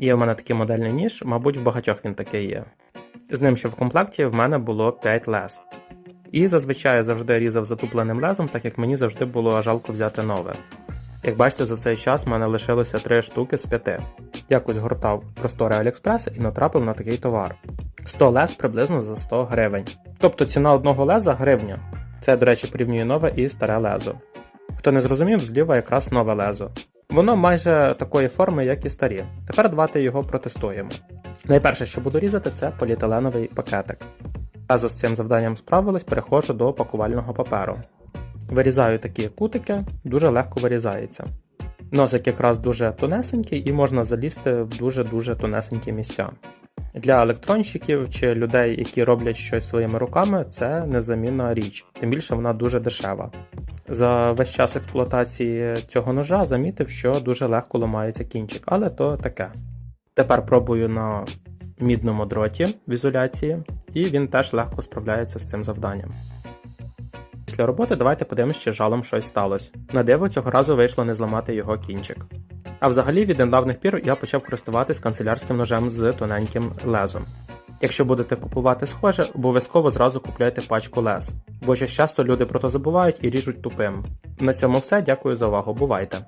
Є в мене такий модельний ніж, мабуть, в багатьох він такий є. З ним ще в комплекті в мене було 5 лез. І зазвичай я завжди різав затупленим лезом, так як мені завжди було жалко взяти нове. Як бачите, за цей час в мене лишилося 3 штуки з 5. Якось гортав простори Aliexpress і натрапив на такий товар. 100 лез приблизно за 100 гривень. Тобто ціна одного леза гривня. Це, до речі, порівнює нове і старе лезо. Хто не зрозумів, зліва якраз нове лезо. Воно майже такої форми, як і старі. Тепер давайте його протестуємо. Найперше, що буду різати, це поліетиленовий пакетик. Разу з цим завданням справились, переходжу до пакувального паперу. Вирізаю такі кутики, дуже легко вирізається. Носик якраз дуже тонесенький і можна залізти в дуже-дуже тонесенькі місця. Для електронщиків чи людей, які роблять щось своїми руками, це незамінна річ, тим більше вона дуже дешева. За весь час експлуатації цього ножа замітив, що дуже легко ламається кінчик, але то таке. Тепер пробую на мідному дроті в ізоляції, і він теж легко справляється з цим завданням. Після роботи давайте подивимося, чи жалом щось сталося. На диво цього разу вийшло не зламати його кінчик. А взагалі від недавних пір я почав користуватись канцелярським ножем з тоненьким лезом. Якщо будете купувати схоже, обов'язково зразу купляйте пачку лез, бо ще часто люди про то забувають і ріжуть тупим. На цьому все, дякую за увагу, бувайте!